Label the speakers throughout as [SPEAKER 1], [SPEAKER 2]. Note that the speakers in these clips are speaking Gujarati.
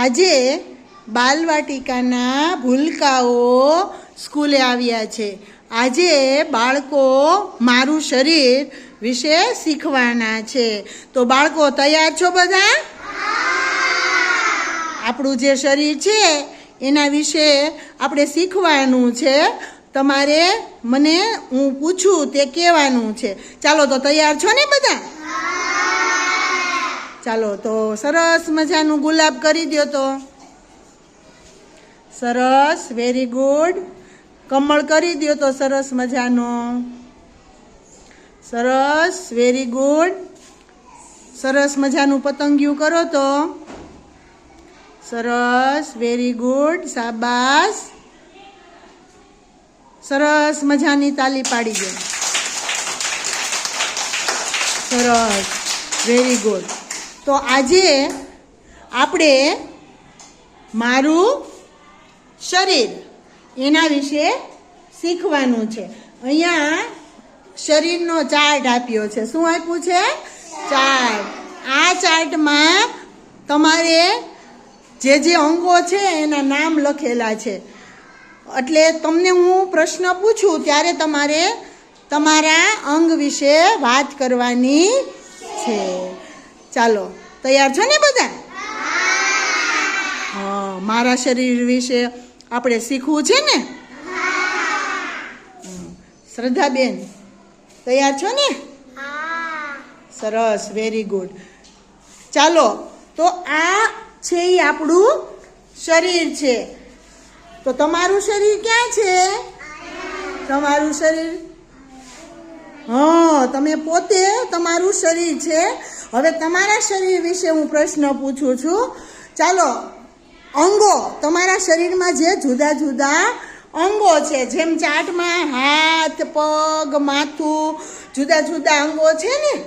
[SPEAKER 1] આજે બાલવાટિકાના ભૂલકાઓ સ્કૂલે આવ્યા છે. આજે બાળકો મારું શરીર વિશે શીખવાના છે. તો બાળકો, તૈયાર છો બધા? આપણું જે શરીર છે, એના વિશે આપણે શીખવાનું છે. તમારે મને, હું પૂછું તે કહેવાનું છે. ચાલો તો તૈયાર છો ને બધા? ચાલો, તો સરસ મજાનું ગુલાબ કરી દો તો. સરસ વેરી ગુડ કમળ કરી દો તો સરસ મજાનો. સરસ વેરી ગુડ સરસ મજાનું પતંગિયું કરો તો. સરસ વેરી ગુડ સાબાસ સરસ મજાની તાલી પાડી દો સરસ વેરી ગુડ તો આજે આપણે મારું શરીર એના વિશે શીખવાનું છે. અહીંયા શરીરનો ચાર્ટ આપ્યો છે. શું આપ્યું છે? ચાર્ટ આ ચાર્ટમાં તમારે જે જે અંગો છે એના નામ લખેલા છે. એટલે તમને હું પ્રશ્ન પૂછું ત્યારે તમારે તમારા અંગ વિશે વાત કરવાની છે. ચાલો. તૈયાર છો ને બધા? હા, મારા શરીર વિશે આપણે શીખવું છે ને. શ્રદ્ધાબેન, તૈયાર છો ને? સરસ વેરી ગુડ ચાલો, તો આ છે એ આપણું શરીર છે. તો તમારું શરીર ક્યાં છે? તમારું શરીર હા, તમે પોતે તમારું શરીર છે. હવે તમારા શરીર વિશે હું પ્રશ્ન પૂછું છું. ચાલો, અંગો તમારા શરીરમાં જે જુદા જુદા અંગો છે, જેમ ચાટમાં હાથ, પગ, માથું, જુદા જુદા અંગો છે ને?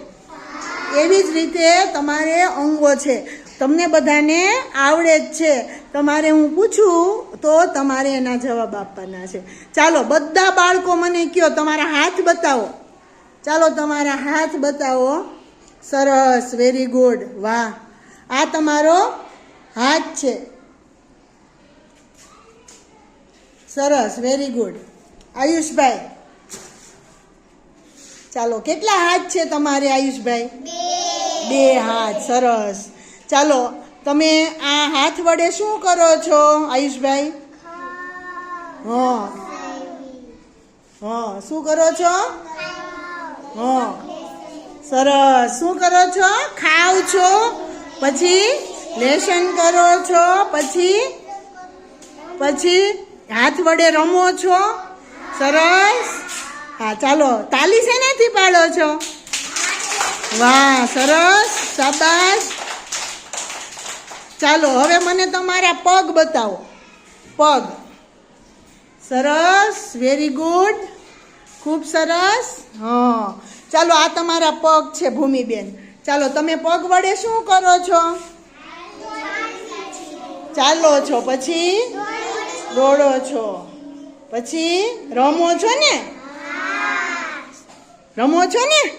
[SPEAKER 1] એવી જ રીતે તમારે અંગો છે. તમને બધાને આવડે જ છે. તમારે હું પૂછું તો તમારે એના જવાબ આપવાના છે. ચાલો, બધા બાળકો મને કયો, તમારા હાથ બતાવો. ચાલો તમારા હાથ બતાવો. સરસ વેરી ગુડ વાહ. આ તમારો હાથ છે. સરસ વેરી ગુડ આયુષભાઈ. ચાલો કેટલા હાથ છે તમારે આયુષભાઈ? બે. હાથ સરસ. ચાલો તમે આ હાથ વડે શું કરો છો આયુષભાઈ? હા. હા શું કરો છો? હા સરસ. શું કરો છો? ખાવ છો? પછી લેસન કરો છો? પછી? પછી હાથ વડે રમો છો? સરસ. હા, ચાલો. તાલી શેનાથી પાડો છો? વાહ, સરસ. શાબાશ. ચાલો, હવે મને તમારા પગ બતાવો. પગ. સરસ. Very good. ખૂબ સરસ? હા. ચાલો, આ તમારા પગ છે, ભૂમિબેન. ચાલો, તમે પગ વડે શું કરો છો? ચાલો છો, પછી? દોડો છો. પછી, રમો છો ને? રમો છો ને?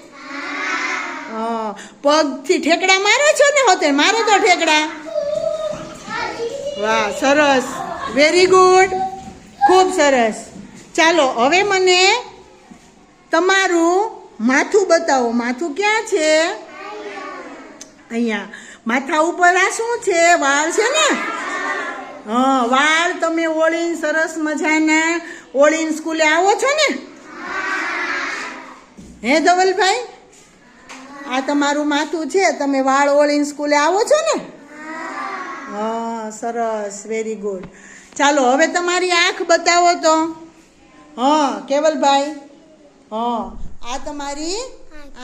[SPEAKER 1] હા. પગથી ઠેકડા મારો છો ને હોતે? મારો તો ઠેકડા. વાહ, સરસ. વેરી ગુડ ખૂબ સરસ. ચાલો, હવે મને તમારું માથું બતાવો. માથું ક્યાં છે? અહીંયા. માથા ઉપર આ શું છે? વાળ છે ને? હા, વાળ તમે ઓળીને સરસ મજાના ઓળીને સ્કૂલે આવો છો ને? હે ધવલભાઈ? આ તમારું માથું છે. તમે વાળ ઓળીને સ્કૂલે આવો છો ને? હા, સરસ. વેરી ગુડ ચાલો, હવે તમારી આંખ બતાવો તો. હા, કેવલભાઈ? હા, આ તમારી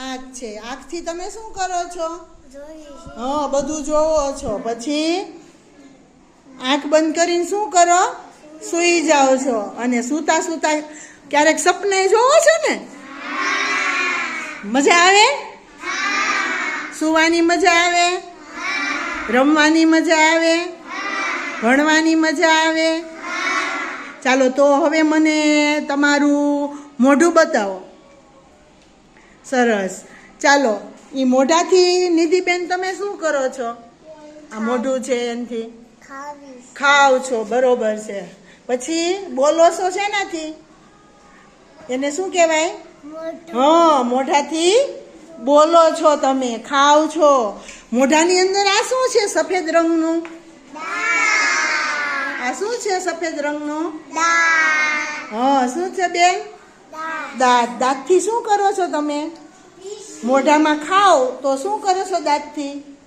[SPEAKER 1] આંખ છે. આંખથી તમે શું કરો છો? હા, બધું જોવો છો. પછી આંખ બંધ કરીને શું કરો? સૂઈ જાઓ છો. અને સૂતા સૂતા ક્યારેક સપને જોવો છો ને? મજા આવે? સુવાની મજા આવે? રમવાની મજા આવે? ભણવાની મજા આવે? ચાલો, તો હવે મને તમારું મોઢું બતાવો. સરસ. ચાલો એ મોઢાથી નિધિબેન તમે શું કરો છો? આ મોઢું છે એનાથી? ખાવ છો બરોબર છે. પછી બોલો છો શેનાથી એને શું કહેવાય? હા મોઢાથી બોલો છો તમે ખાવ છો. મોઢાની અંદર આ શું છે સફેદ રંગનું? આ શું છે સફેદ રંગનું? હા શું છે બેન? દાંત દાંતથી શું કરો છો તમે? મોઢામાં ખાઓ તો શું કરો છો દાંતથી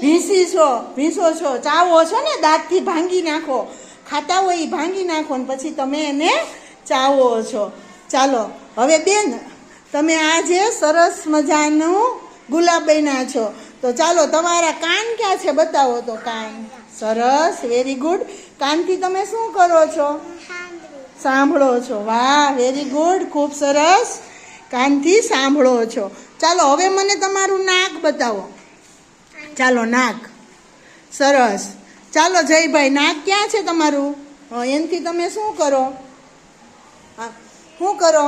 [SPEAKER 1] ભીંસી છો, ભીંસો છો. ચાવો છો ને દાંતથી ભાંગી નાખો. ખાતા હોય એ ભાંગી નાખો ને પછી તમે એને ચાવો છો. ચાલો, હવે બેન, તમે આજે સરસ મજાનું ગુલાબ બન્યા છો. તો ચાલો, તમારા કાન ક્યાં છે? બતાવો તો કાન. સરસ વેરી ગુડ કાનથી તમે શું કરો છો?
[SPEAKER 2] સાંભળી
[SPEAKER 1] છો. વાહ વેરી ગુડ ખૂબ સરસ. કાનથી સાંભળો છો. ચાલો, હવે મને તમારું નાક બતાવો. ચાલો, નાક. સરસ. ચાલો, જયભાઈ, નાક ક્યાં છે તમારું? એનથી તમે શું કરો? શું કરો?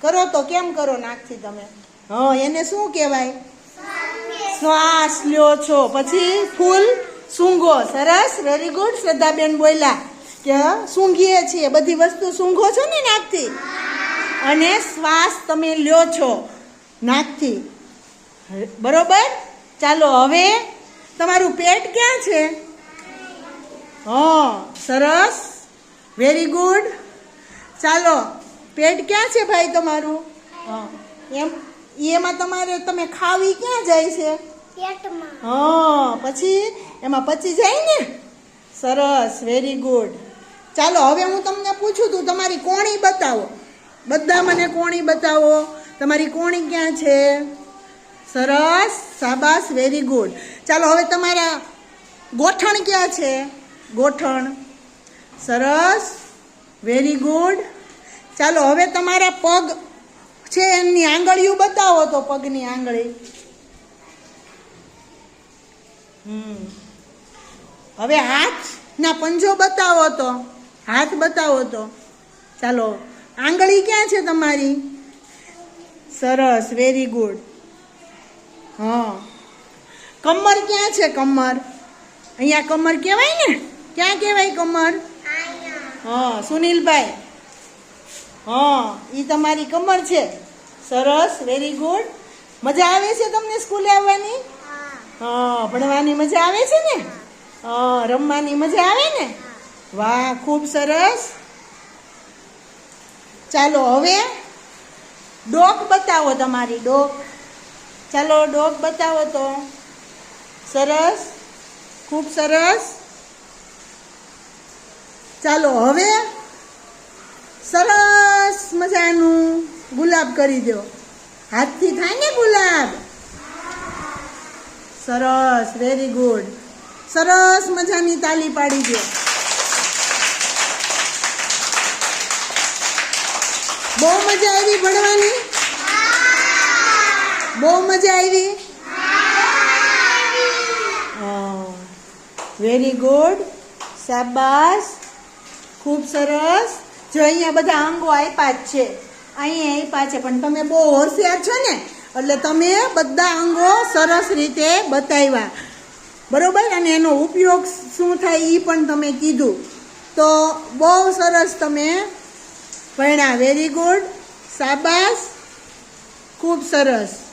[SPEAKER 1] કરો તો કેમ કરો નાકથી તમે? હા એને શું કહેવાય? શ્વાસ લ્યો છો. પછી ફૂલ સૂંઘો. સરસ વેરી ગુડ શ્રદ્ધાબેન બોલ્યા. કે સૂંઘીએ છીએ. બધી વસ્તુ સૂંઘો છો ને નાકથી? અને શ્વાસ તમે લ્યો છો નાકથી. બરોબર? ચાલો હવે તમારું પેટ ક્યાં છે? હા સરસ. વેરી ગુડ ચાલો પેટ ક્યાં છે ભાઈ તમારું? હા. એમ એમાં તમારે તમે ખાવી ક્યાં જાય છે?
[SPEAKER 2] પેટમાં.
[SPEAKER 1] હા પછી? એમાં પચી જાય ને? સરસ. વેરી ગુડ ચાલો, હવે હું તમને પૂછું તું, તમારી કોણી બતાવો. બધા મને કોણી બતાવો. તમારી કોણી ક્યાં છે? સરસ સાબાસ વેરી ગુડ ચાલો, હવે તમારા ગોઠણ ક્યાં છે? ગોઠણ. સરસ વેરી ગુડ ચાલો, હવે તમારા પગ છે એમની આંગળીઓ બતાવો તો પગની આંગળી. હમ. હવે હાથના પંજો બતાવો તો. હાથ બતાવો તો. ચાલો આંગળી ક્યાં છે તમારી? સરસ વેરી ગુડ હા. કમર ક્યાં છે કમર? અહીંયા કમર કહેવાય ને? ક્યાં કહેવાય કમર? હા સુનિલભાઈ. હા એ તમારી કમર છે. સરસ વેરી ગુડ મજા આવે છે તમને સ્કૂલે આવવાની?
[SPEAKER 2] હા.
[SPEAKER 1] હા ભણવાની મજા આવે છે ને? હા રમવાની મજા આવે ને? વાહ, ખૂબ સરસ. ચાલો હવે ડોક બતાવો તમારી ડોક. ચાલો, ડોક બતાવો તો. સરસ, ખૂબ સરસ. ચાલો હવે સરસ મજાનું ગુલાબ કરી દો. હાથથી થાય ને ગુલાબ? સરસ વેરી ગુડ સરસ મજાની તાલી પાડી દો. બહુ મજા આવી ભણવાની? બહુ મજા આવી? વેરી ગુડ શાબાશ. ખૂબ સરસ. જો અહીંયા બધા અંગો આપ્યા જ છે. અહીંયા આપ્યા છે, પણ તમે બહુ હોશિયાર છો ને, એટલે તમે બધા અંગો સરસ રીતે બતાવ્યા. બરોબર? અને એનો ઉપયોગ શું થાય એ પણ તમે કીધું. તો બહુ સરસ તમે ભણ્યા વેરી ગુડ સાબાસ. ખૂબ સરસ.